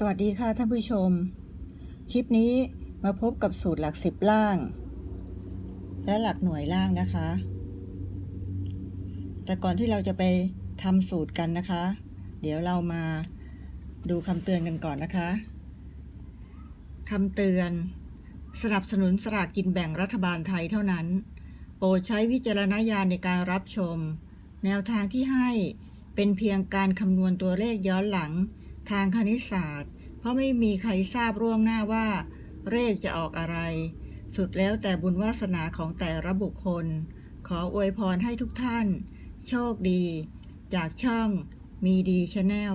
สวัสดีค่ะท่านผู้ชม คลิปนี้มาพบกับสูตรหลักสิบล่าง และหลักหน่วยล่างนะคะ แต่ก่อนที่เราจะไปทำสูตรกันนะคะ เดี๋ยวเรามาดูคำเตือนกันก่อนนะคะคำเตือน สนับสนุนสลากกินแบ่งรัฐบาลไทยเท่านั้น โปรดใช้วิจารณญาณในการรับชม แนวทางที่ให้เป็นเพียงการคำนวณตัวเลขย้อนหลัง ทางคณิตศาสตร์ เพราะไม่มีใครทราบร่วงหน้าว่า เลขจะออกอะไร สุดแล้วแต่บุญวาสนาของแต่ละบุคคล ขออวยพรให้ทุกท่าน โชคดี จากช่องมีดีชาแนล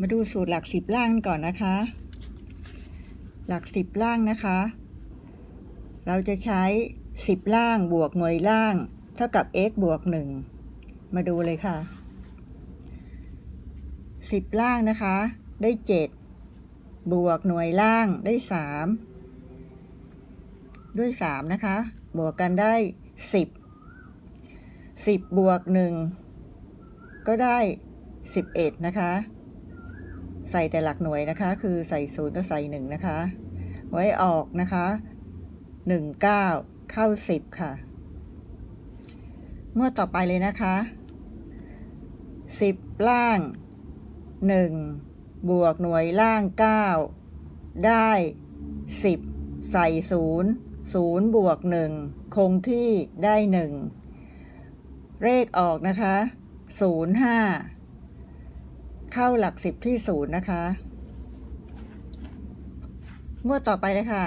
มาดูสูตรหลักสิบล่างก่อนนะคะ หลักสิบล่างนะคะ เราจะใช้ สิบล่างบวกหน่วยล่าง เท่ากับ x บวกหนึ่งมาดูเลยค่ะสิบล่างนะคะ ได้เจ็ดบวกหน่วยล่างได้สามด้วยสามนะคะ บวกกันได้สิบสิบบวกหนึ่งก็ได้สิบเอ็ดนะคะ ใส่แต่หลักหน่วยนะคะ คือใส่ศูนย์ก็ใส่หนึ่งนะคะ ไว้ออกนะคะหนึ่ง เข้าสิบค่ะ งวดต่อไปเลยนะคะสิบล่างหนึ่งบวกหน่วยล่างเก้าได้สิบใส่ศูนย์ศูนย์บวกหนึ่งคงที่ได้หนึ่งเลขออกนะคะศูนย์ห้าเข้าหลักสิบที่ศูนย์นะคะ งวดต่อไปเลยค่ะ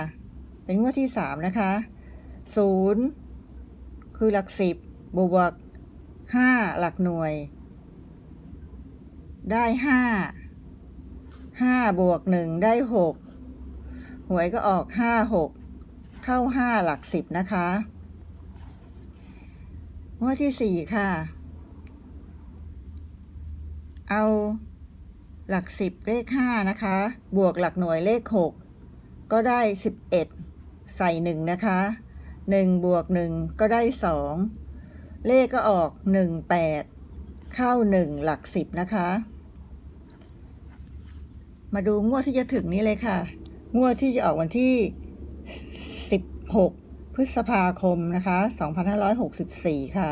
เป็นงวดที่สามนะคะ ศูนย์คือหลักสิบบวกห้าหลักหน่วย ได้ห้าห้าบวกหนึ่งได้หกหวยก็ออกห้าหกเข้าห้าหลักสิบนะคะงวดที่สี่ค่ะ เอาหลักสิบเลขห้านะคะ บวกหลักหน่วยเลขหกก็ได้สิบเอ็ดใส่หนึ่งนะคะ หนึ่งบวกหนึ่งก็ได้สองเลขก็ออกหนึ่งแปดเข้าหนึ่งหลักสิบนะคะ มาดูงวดที่จะถึงนี้เลยค่ะ งวดที่จะออกวันที่สิบหกพฤษภาคมนะคะสองพันห้าร้อยหกสิบสี่ค่ะ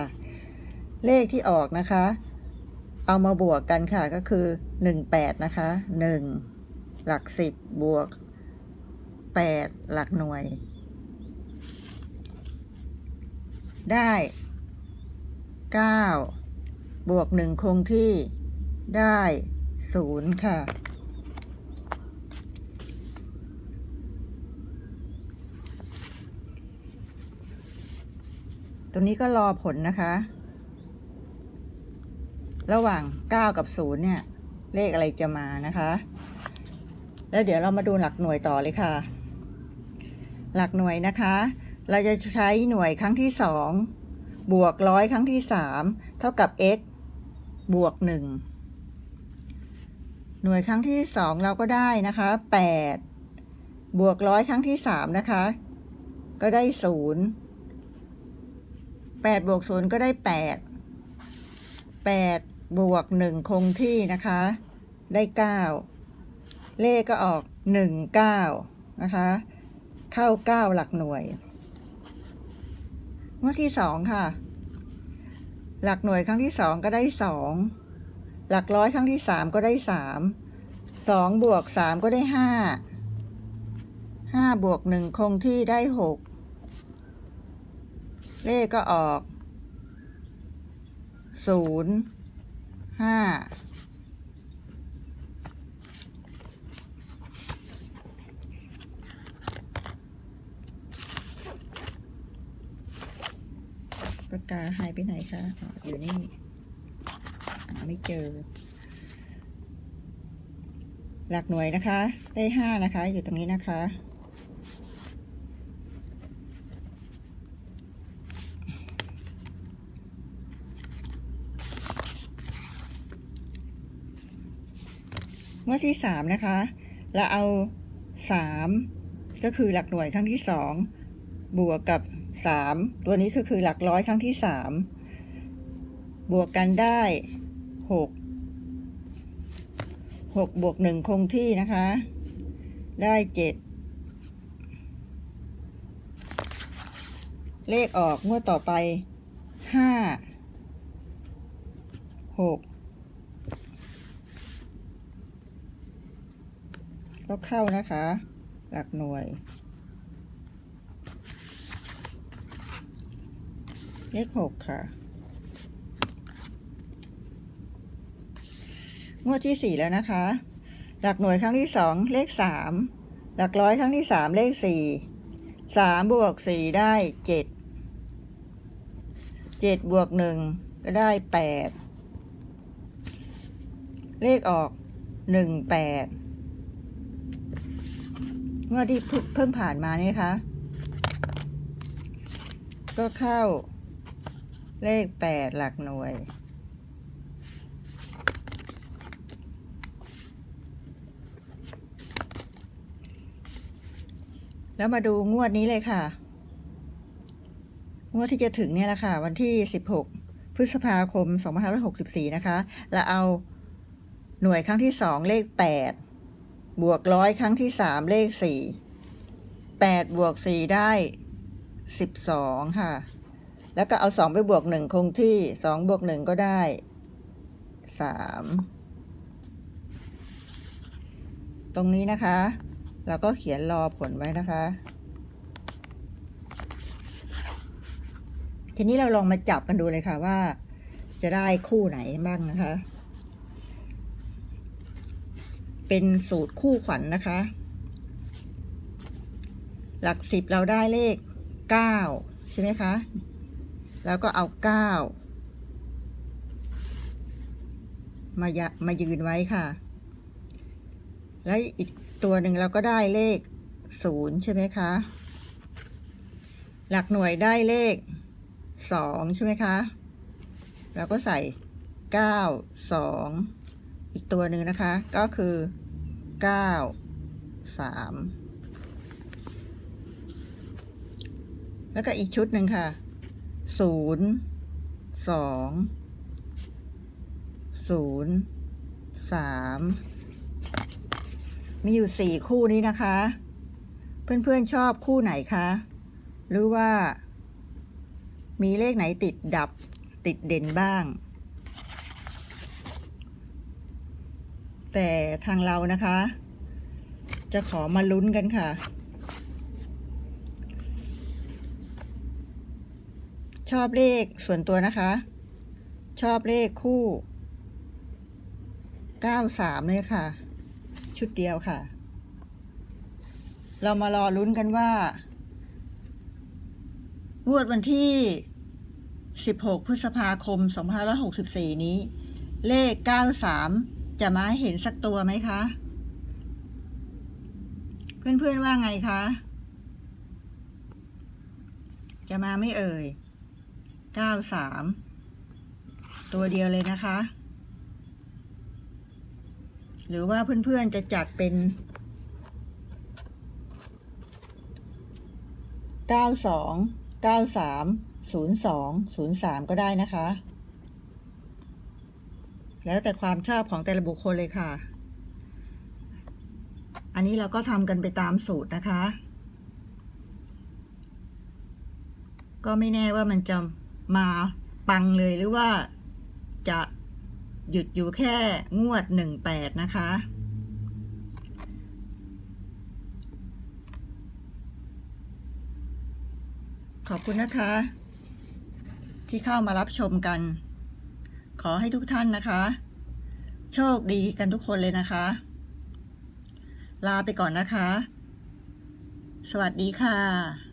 เลขที่ออกนะคะ เอามาบวกกันค่ะก็คือหนึ่งแปดนะคะหนึ่งหลักสิบบวกแปดหลักหน่วย ได้เก้าบวกหนึ่งคงที่ได้ศูนย์ค่ะตรงนี้ก็รอผลนะคะ ระหว่าง 9 กับ 0 เนี่ย เลขอะไรจะมานะคะ แล้วเดี๋ยวเรามาดูหลักหน่วยต่อเลยค่ะ หลักหน่วยนะคะ เราจะใช้หน่วยครั้งที่2บวกร้อยครั้งที่3เท่ากับ x บวก1หน่วยครั้งที่2เราก็ได้นะคะ8บวกร้อยครั้งที่3นะคะ ก็ได้0 8บวก0ก็ได้8 8บวก1คงที่นะคะ ได้9เลขก็ออก1 9นะคะ เข้า9หลักหน่วย งวดที่2ค่ะ หลักหน่วยครั้งที่2ก็ได้2หลักร้อยครั้งที่3ก็ได้3 2บวก3ก็ได้5 5บวก1คงที่ได้6เลขก็ออกศูนย์ห้า ปากกาหายไปไหนคะออยู่นี่หาไม่เจอ หลักหน่วยนะคะ ได้ห้านะคะ อยู่ตรงนี้นะคะงวดที่สามนะคะ เราเอาสามก็คือหลักหน่วยครั้งที่สองบวกกับ สามตัวนี้ก็คือหลักร้อยครั้งที่สามบวกกันได้หกหกบวกหนึ่งคงที่นะคะ ได้เจ็ดเลขออกงวดต่อไปห้าหกก็เข้านะคะ หลักหน่วย เลขหกค่ะงวดที่สี่แล้วนะคะ หลักหน่วยครั้งที่สองเลขสามหลักร้อยครั้งที่สามเลขสี่สามบวกสี่ได้เจ็ดเจ็ดบวกหนึ่งก็ได้แปดเลขออกหนึ่งแปดงวดที่เพิ่งเพิ่งผ่านมานี่คะ ก็เข้า เลขแปดหลักหน่วย แล้วมาดูงวดนี้เลยค่ะ งวดที่จะถึงเนี่ยแหละค่ะ วันที่ 16 พฤษภาคม 2564 นะคะแล้วเอาหน่วยครั้งที่ 2 เลข 8 บวกร้อยครั้งที่ 3 เลข 4 8 บวก 4 ได้ 12 ค่ะ แล้วก็เอา 2 ไปบวก 1 คงที่ 2 บวก 1 ก็ได้ 3 ตรงนี้นะคะ เราก็เขียนรอผลไว้นะคะ ทีนี้เราลองมาจับกันดูเลยค่ะว่า จะได้คู่ไหนบ้างนะคะ เป็นสูตรคู่ขวัญนนะคะ หลักสิบเราได้เลขเก้าใช่ไหมคะ แล้วก็เอาเก้ามามายืนไว้ค่ะ แล้วอีกตัวหนึ่งเราก็ได้เลขศูนย์ใช่ไหมคะ หลักหน่วยได้เลขสองใช่ไหมคะเราก็ใส่เก้าสองอีกตัวหนึ่งนะคะ ก็คือเก้าสามแล้วก็อีกชุดหนึ่งค่ะ ศูนย์สองศูนย์สามมีอยู่สี่คู่นี้นะคะ เพื่อนๆชอบคู่ไหนคะ หรือว่า มีเลขไหนติดดับติดเด่นบ้าง แต่ทางเรานะคะ จะขอมาลุ้นกันค่ะ ชอบเลขส่วนตัวนะคะ ชอบเลขคู่ 93 เลยค่ะ ชุดเดียวค่ะ เรามารอลุ้นกันว่า งวดวันที่ 16 พฤษภาคม 2564 นี้ เลข 93 จะมาให้เห็นสักตัวไหมคะ เพื่อนๆว่าไงคะจะมาไม่เอ่ย 93ตัวเดียวเลยนะคะ หรือว่าเพื่อนๆจะจัดเป็น92 93 02 03ก็ได้นะคะ แล้วแต่ความชอบของแต่ละบุคคลเลยค่ะ อันนี้เราก็ทำกันไปตามสูตรนะคะ ก็ไม่แน่ว่ามันจะ มาปังเลยหรือว่าจะหยุดอยู่แค่งวด 18 นะคะ ขอบคุณนะคะ ที่เข้ามารับชมกัน ขอให้ทุกท่านนะคะ โชคดีกันทุกคนเลยนะคะ ลาไปก่อนนะคะ สวัสดีค่ะ